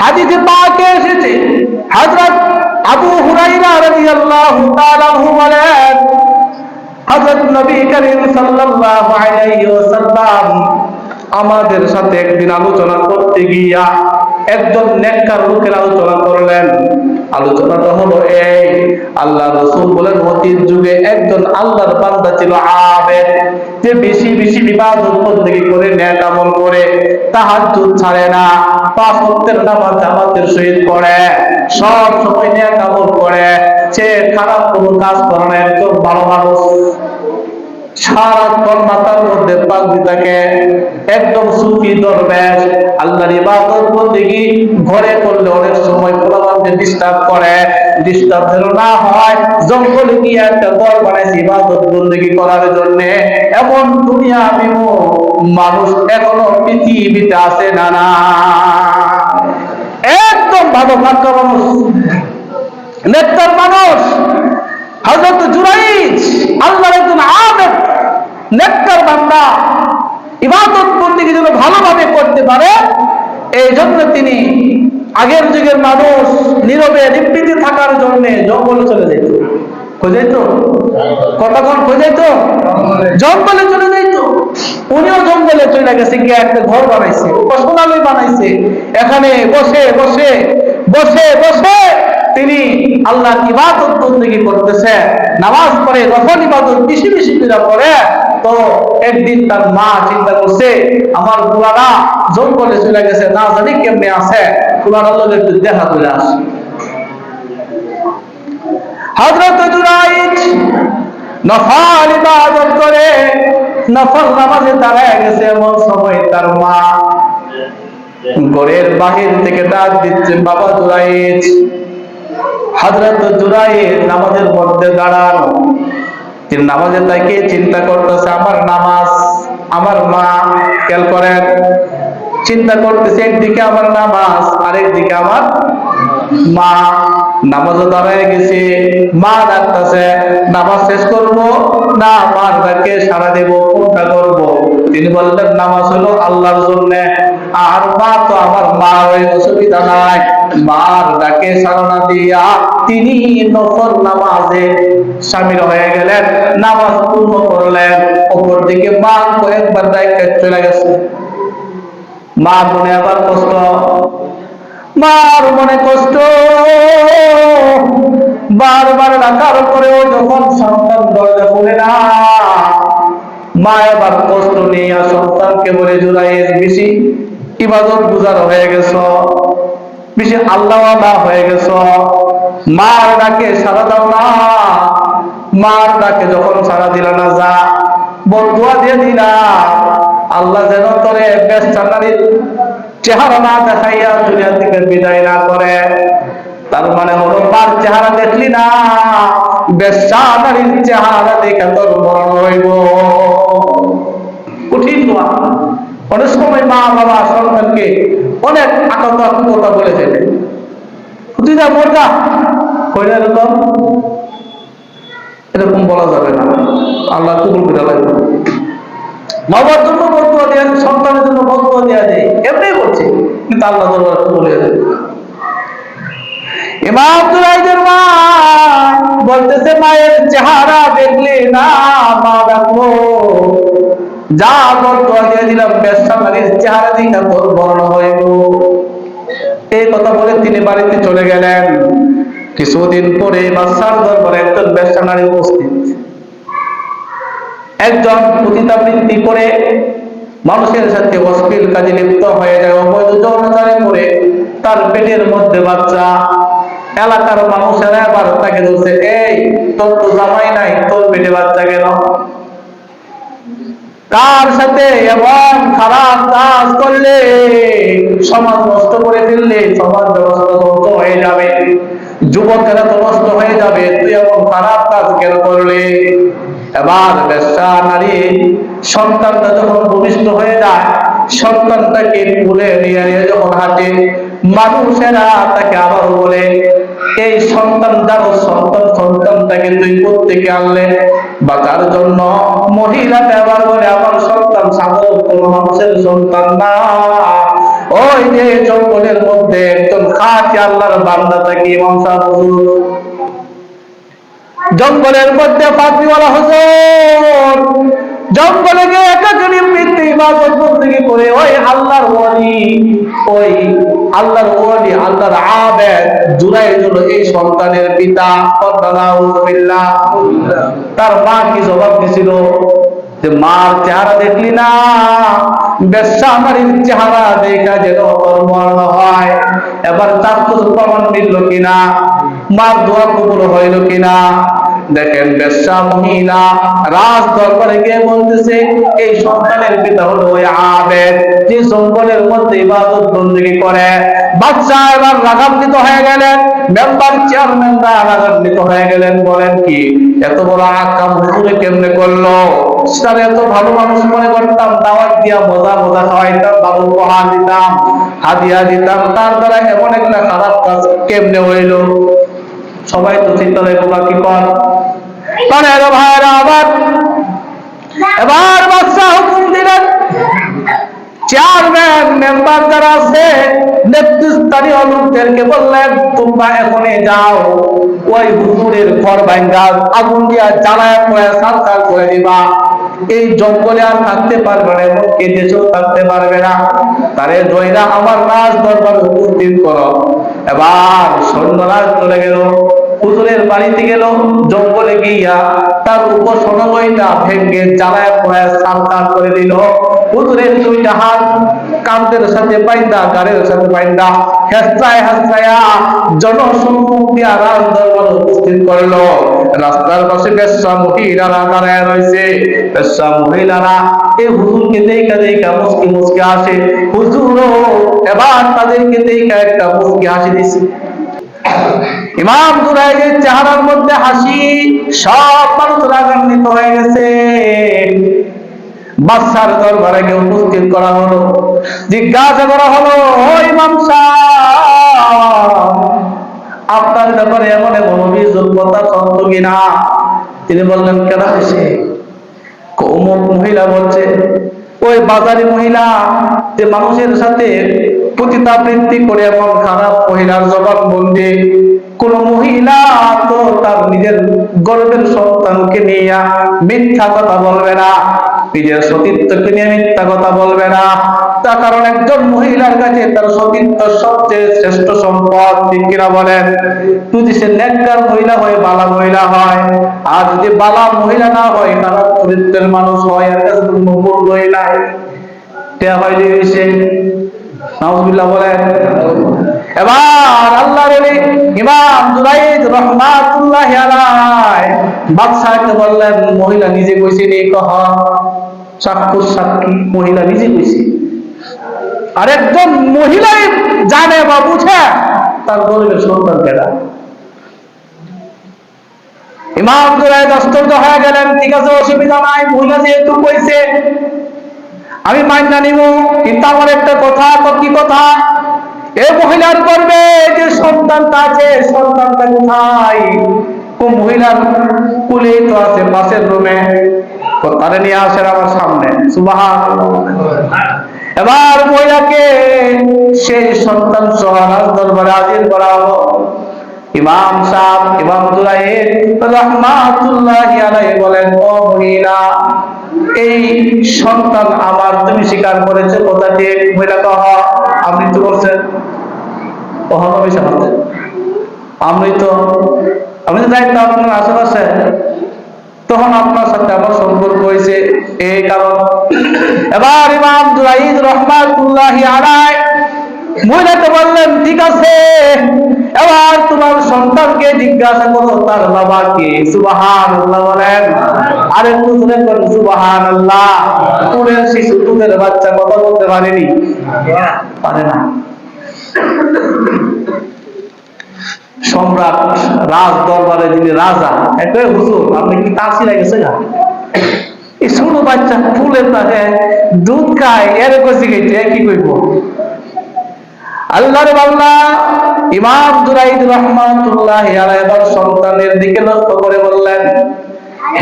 হাদিসে পাকে এসেছে, হযরত আবু হুরায়রা রাদিয়াল্লাহু তাআলা বলেন, হযরত নবী করিম সাল্লাল্লাহু আলাইহি ওয়াসাল্লাম আমাদের সাথে একদিন আলোচনা করতে গিয়া একজন নেককার লোকের আলোচনা করলেন। আলোচনাটা হলো এই, আল্লাহ রসুল বলেন, অতীত যুগে একজন আল্লাহর বান্দা ছিল আবেদ। যে বেশি বেশি ইবাদত বন্দেগী করে, ন্যায় আমল করে, তাহাজ্জুদ ছাড়ে না, পাঁচ ওয়াক্তের নামাজ জামাতের সহিত পড়ে, সব সময় ন্যায় আমল করে। সে খারাপ কোনো কাজ করে না, একজন ভালো মানুষ। ঘরে করলে অনেক সময় ডিস্টার্ব করে ডিস্টার্ব যেন না হয়, জঙ্গলে গিয়ে একটা বানাইছে, ইবাদত করার জন্য, এমন দুনিয়া বিমুখ মানুষ এখনও পৃথিবীতে আছে না না। একদম ভালো ভাগ্য মানুষ। নেতার মানুষ। হযরত জুরাইজ, আল্লাহর একজন আবেদ নেককার বান্দা, ইবাদত গিয়ে যেন ভালোভাবে করতে পারে এই জন্য তিনি আগের যুগের মানুষ নীরবে নিবৃত্তি থাকার জন্য জঙ্গলে চলে যেত। খোঁজে তো কতক্ষণ খোঁজে তো জঙ্গলে চলে যাইতো উনিও জঙ্গলে চলে গেছে, গিয়ে একটা ঘর বানাইছে, উপাসনালয় বানাইছে। এখানে বসে বসে বসে বসে। তিনি আল্লাহ ইবাদত করতেছে, নামাজ পড়ে নফল ইবাদত বেশি বেশি করে করে, তো একদিন তার মা চিন্তা করছে, আমার বুড়ারা জঙ্গলে চলে গেছে, না জানি কেমনে আছে? বুড়ার লোক একটু দেখা করে আসে। নফল ইবাদত করে, নফল নামাজে দাঁড়ায় গেছে, এমন সময় তার মা ঘরের বাহির থেকে ডাক দিচ্ছে, বাবা জুরাইজ হযরত জুরাইজ নামাজের মধ্যে দাঁড়ানো। তিনি নামাজে তাকে চিন্তা করতেছে? আমার নামাজ, আমার মা, খেয়াল করেন, চিন্তা করতেছে, একদিকে আমার নামাজ, আরেকদিকে আমার মা। নামাজও দাঁড়ায় গেছে, মা ডাকতেছে, নামাজ শেষ করব না, মার ডাকে সারা দেব, কোনটা করব? তিনি বললেন, নামাজ হলো আল্লাহর জন্য। আর মা তো আমার মা ওই অসুবিধা নাই। মার ডাকে সাড়া দিয়া তিনি নফল নামাজে সামিল হয়ে গেলেন, নামাজ পূর্ণ করলেন। অপর দিকে মা কয়েকবার দায়িত্ব চলে গেছে। মা মনে আবার কষ্ট? মার মনে কষ্ট। বারবার ডাকার পরেও যখন সন্তান দরজা খুলে না, মা এবার কষ্ট নিয়ে সন্তানকে বলে জোড়াই বেশি ইবাদত গুজার হয়ে গেছ? বেশি আল্লাহ হয়ে গেছ? মার ডাকে সারা দাও না। মার ডাকে যখন সারা দিল না, যা। বন্ধুয়া দিয়ে দিলা। আল্লাহ যেন তোরে বেশ নারীর চেহারা না দেখাইয়া দুনিয়া থেকে বিদায় না করে। তার মানে হলো তার চেহারা দেখলি না বেশ্যা নারীর চেহারা দেখে তোর মরণ হইব কঠিন দোয়া। অনেক সময় মা বাবা সন্তানকে অনেক আকান্ত কথা বলে ফেলে তুই যা মর যা কইলে এরকম এরকম বলা যাবে না। আল্লাহ কবুল করে লাগবে বাবার জন্য বদুয়া দেওয়া সন্তানের জন্য বদুয়া দেওয়া যায় এমনি বলছে কিন্তু আল্লাহ দরবার কবুল হয়ে যাবে ইমাম দুরাইদের মা বলতেছে, মায়ের চেহারা দেখলে না মা দেখো যা বদুয়া দিয়ে দিলাম ব্যবসা বাড়ির চেহারা দিকে তোর বর্ণ হইব। এই কথা বলে তিনি বাড়িতে চলে গেলেন। কিছুদিন পরে বাচ্চার দরবারে একজন ব্যবসা নারী উপস্থিত। একজন পতিতাবৃত্তি করে মানুষের সাথে অশ্লীল কাজে লিপ্ত হয়ে যায়, অবৈধ যৌনাচারে করে তার পেটের মধ্যে বাচ্চা। এলাকার মানুষেরা এবার তাকে বলছে, এই, তোর তো জামাই নাই, তোর পেটে বাচ্চা কেন? তার সাথে এমন খারাপ কাজ করলে, সমাজ নষ্ট করে ফেললে সমাজ ব্যবস্থা ধ্বংস হয়ে যাবে। যুবকেরা তো নষ্ট হয়ে যাবে, তুই এমন খারাপ কাজ কেন করলে? এবার ব্যবসা নারী, সন্তানটা যখন ভূমিষ্ঠ হয়ে যায় সন্তানটাকে তুলে নিয়ে যখন হাঁটে, মানুষেরা তাকে আবার বলে, এই সন্তান যার সন্তান সন্তানটাকে তুই কোথেকে আনলে? বা তার জন্য মহিলা ব্যবহার করে আমার সন্তান সাগর, কোন মানুষের সন্তান না। ওই যে জঙ্গলের মধ্যে একজন খাঁটি আল্লাহর বান্দা থাকে ইমাম জঙ্গলের মধ্যে পাত্রীওয়ালা হুজুর জঙ্গলে গিয়ে একাজনী মৃত্যু ইবাদত বন্দী করে, ওই আল্লাহর ওয়ালি, ওই আল্লাহর ওয়ালি, আল্লাহর আবেদ জুরাই হলো এই সন্তানের পিতা কদ্দালাউযুবিল্লাহ তার মা কি জবাব দিছিল? যে মার চেহারা দেখলি না বেশ্যা আমারির চেহারা দেখা যেন তোর মরণ হয়। এবার তার তো প্রমাণ মিলল কিনা? মার দোয়া কবুল হইল কিনা? দেখেন, বেশ্যা মহিলা রাজ দরবারে গিয়ে বলতেছে, এই সন্তানের পিতা হলো ওই আবেদ, যে জঙ্গলের মধ্যে ইবাদত বন্দী করে। বাচ্চা এবার রাগান্বিত হয়ে গেলেন, মেম্বার চেয়ারম্যানরা রাগান্বিত হয়ে গেলেন, বলেন কি, এত বড় আকাম হুজুরে কেমনে করল? তার এত ভালো মানুষ মনে করতাম, দাওয়াত দিয়া মজা মজা খাওয়াইতাম, বাবু উপহার দিতাম, হাদিয়া দিতাম, তার দ্বারা এমন একটা খারাপ কাজ কেমনে হইল? সবাই তো চিন্তা লাগবে বা কি কর? আবার। এবার হুকুম দিলেন। চেয়ারম্যান মেম্বার যারা আছে নেতৃস্থানীয় লোকদেরকে বললেন, তোমরা যাও। ওই হুজুরের ঘর ভাঙ্গা, আগুন দিয়া জ্বালায় করে দিবা। এই জঙ্গলে আর থাকতে পারবে না এবং দেশেও থাকতে পারবে না। তারে জয়রা আমার রাজ দরবার উপস্থিত করো। এবার সৈন্যরাজ চলে গেল। হুজুরের বাড়িতে গেল, জঙ্গলে গিয়া তার উপাসনা বইটা ভেঙ্গে জ্বালায় পড়ায় সালকার করে দিল। হুজুরের দুইটা হাত কান্দের সাথে বাইন্দা, গাড়ের সাথে বাইন্দা হেসরায় হেসরায়া জনসম্মুখ দিয়া রাজ দরবার উপস্থিত করল। রাস্তার পাশে বেশ্যা মহিলারা দাঁড়ায় রয়েছে। বেশ্যা মহিলারা এই হুজুরকে দেখা দেখা মুসকি মুসকি আসে হুজুরও এবার তাদেরকে দেখা একটা মুসকি হাসি দিছে। ইমাম দুরাইদের চেহারার মধ্যে হাসি, সব মানুষ রাগান্বিত হয়ে গেছে। বাদশার দরবারে গিয়ে উপস্থিত করা হলো, জিজ্ঞাসা করা হলো, ও ইমাম আপনার ব্যাপারে এমন এমন অভিযোগ কথা সত্য কিনা? তিনি বললেন, কেন হয়েছে? অমুক মহিলা বলছে, ওই বাজারি মহিলা যে মানুষের সাথে পতিতাবৃত্তি করে এমন খারাপ মহিলার জবানবন্দি কোন মহিলা তো তার নিজের গর্বের সন্তানকে নিয়ে মিথ্যা কথা বলবে না। নিজের সতীত্বকে নিয়ে মিথ্যা কথা বলবে না। তার কারণ একজন মহিলার কাছে তার সতীত্ব সবচেয়ে শ্রেষ্ঠ সম্পদ কিনা বলেন? যদি সে নেককার মহিলা হয়, বালা মহিলা হয়, আর যদি বালা মহিলা না হয় খারাপ চরিত্রের মানুষ হয় এর কাছে মূল্যই নাই। হয় যে সে। নাউজুবিল্লাহ বলেন। এবার আল্লাহর ওলি ইমাম জুরাইদ রাহমাতুল্লাহ আলাইহি বাদশাহকে বললেন, মহিলা নিজে কইছে নি কহ সাক্ষী সাক্ষী, মহিলা নিজে কইছে। আর একজন মহিলাই জানে বা বুঝে, তার গরিবের সন্তান কেডা? ইমাম জুরাইদ আশ্চর্য হয়ে গেলেন, ঠিক আছে, অসুবিধা নাই, মহিলা যেহেতু কইছে, আমি মান্না নিব, কিন্তু আমার একটা কথা কি কথা? এ মহিলার করবে যে সন্তানটা আছে সন্তানটা কোথায়? ও মহিলার কুলেই তো আছে পাশের রুমে তারে নিয়ে আসেন আমার সামনে। সুবাহান এবার মহিলাকে সেই সন্তান সহ রাজ দরবারে হাজির করা হলো ইমাম সাহেব, ইমাম রাহমাতুল্লাহি আলাইহি বলেন, ও মহিলা, এই সন্তান আমার তুমি স্বীকার করেছ, কথা ঠিক মহিলা কহ আপনি করছেন। বলছেন সাথে আমৃত আমি তো দায়িত্ব আপনার আশেপাশে। তখন আপনার সাথে আমার সম্পর্ক হয়েছে এই কারণ। এবার ইমাম দুরাইদ রহমাতুল্লাহি আলাইহি মহিলাকে বললেন ঠিক আছে। এবার তোমার সন্তানকে জিজ্ঞাসা করো, তার বাবা কে? সুবাহান বলেন। আরে বুঝলেন সুবাহান আল্লাহ কুলের শিশু, দুধের বাচ্চা কথা বলতে পারেনি। পারে না। সম্রাট, রাজ দরবারে যিনি রাজা একই হুজুর, আপনি কি তাসি লাগেছে না এই ছোট বাচ্চা ফুলের তাকে দুধ খায়, এর কষি খাইছে কি কইব? আল্লাহর বাংলা ইমাম দুরাইদ রহমাতুল্লাহ আলাইহি সন্তানের দিকে লক্ষ্য করে বললেন,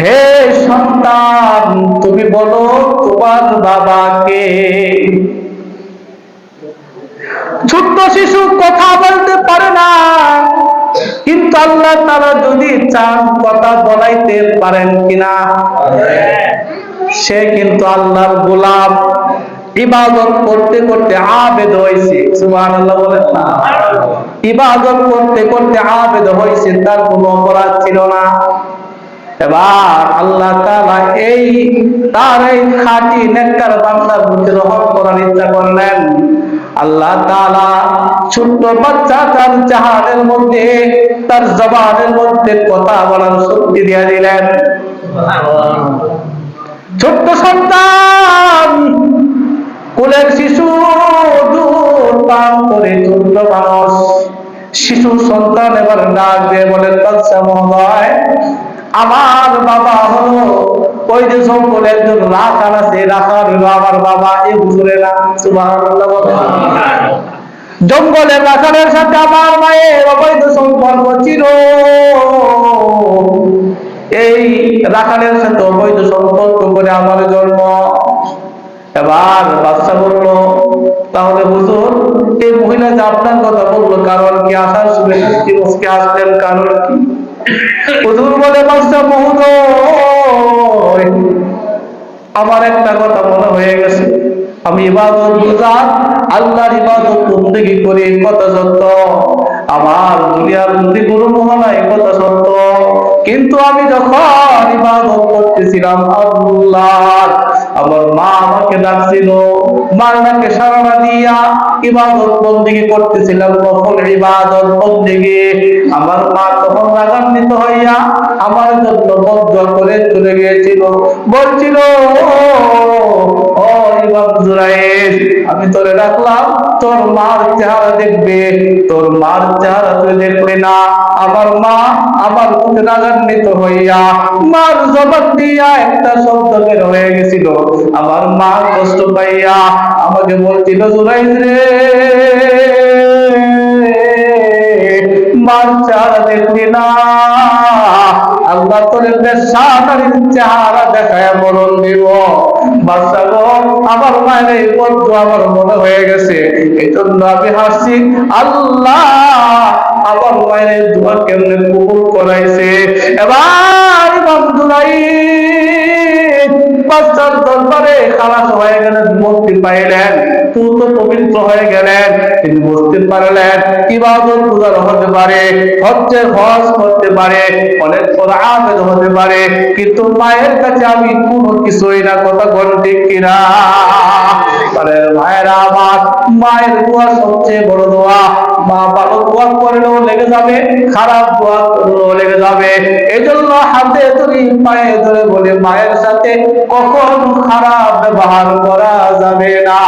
হে সন্তান, তুমি বলো তোমার বাবাকে। ছোট্ট শিশু কথা বলতে পারে না, কিন্তু আল্লাহ তারা যদি চান কথা বলাইতে পারেন কিনা, সে কিন্তু আল্লাহর গোলাম। ইবাদত করতে করতে আবেদ হয়েছে। সুবহানাল্লাহ বলেন না। ইবাদত করতে করতে আবেদ হয়েছে তার কোনো অপরাধ ছিল না। এবার আল্লাহ তাআলা এই তার এই খাঁটি নেককার বান্দার প্রতি রহম করার ইচ্ছা করলেন। আল্লাহ তাআলা ছোট্ট বাচ্চা তার জাহানের মধ্যে তার জবানের মধ্যে কথা বলার শক্তি দিয়ে দিলেন। ছোট্ট সন্তান কোলের শিশু দুধ পান করে ছোট্ট মানুষ শিশু সন্তান এবার ডাক দিয়ে বলেন বাচ্চা মহোদয় আমার বাবা হলো ওই যে জঙ্গলে একজন রাখার আছে রাখার হলো আমার বাবা এই হুজুরে না বলেন। জঙ্গলের রাখালের সাথে আমার মায়ের অবৈধ সম্পর্ক ছিল। এই রাখালের সাথে অবৈধ সম্পর্ক করে আমার জন্ম। এবার বাচ্চা বলল, তাহলে হুজুর এই মহিলা যে আপনার কথা বলল, কারণ কি আসার মুসকি মুসকি আসলেন, কারণ কি? হুজুর বলে বাচ্চা মহোদয়, আমার একটা কথা মনে হয়ে গেছে। আমি ইবাদত গুজার, আল্লাহর ইবাদত বন্দেগী করি কথা সত্য। আমার দুনিয়ার যদি গুরু মোহনায় কথা সত্য। কিন্তু আমি যখন ইবাদত করতেছিলাম আল্লাহ আমার মা আমাকে ডাকছিল মার ডাকে সারা দিয়া ইবাদত বন্দিকে করতেছিলাম কখন ইবাদত বন্দিকে। আমার মা তখন রাগান্বিত হইয়া আমার জন্য বদ্ধ করে চলে গিয়েছিল। বলছিল আমি তোরে ডাকলাম, তোর মার চেহারা দেখবে, তোর মার চেহারা তুই দেখলি না। আমার মা আমার প্রতি রাগান্বিত হইয়া, মার জবাব দিয়া একটা শব্দ বের হয়ে গেছিল। আমার মা কষ্ট পাইয়া আমাকে বলছিল জুরাইজ রে, মার চেহারা দেখলি না। আল্লাহ তোর বেশাদারির চেহারা দেখায় মরণ দিব। বাচ্চা গো আমার মায়ের এই বদ্ধ আমার মনে হয়ে গেছে। এই জন্য আমি হাসছি, আল্লাহ আমার মায়ের দোয়া কেমনে কবুল করাইছে? এবার বন্ধুরাই বাচ্চার দরবারে খালাস হয়ে গেলেন মুক্তি পাইলেন পূর্ণ পবিত্র হয়ে গেলেন, তিনি পারলেন ইবাদত পূজার হতে পারে, হজ্জের হজ করতে পারে, অনেক আবেদ হতে পারে, কিন্তু মায়ের কাছে আমি কোনো কিছুই না, কথা ঠিক কিনা? মানে মায়েরা আমার মায়ের দোয়া সবচেয়ে বড় দোয়া। মা ভালো দোয়া করলেও লেগে যাবে, খারাপ দোয়া করলেও লেগে যাবে। এই জন্য হাতে ধরে পায়ে ধরে বলে, মায়ের সাথে কখন খারাপ ব্যবহার করা যাবে না।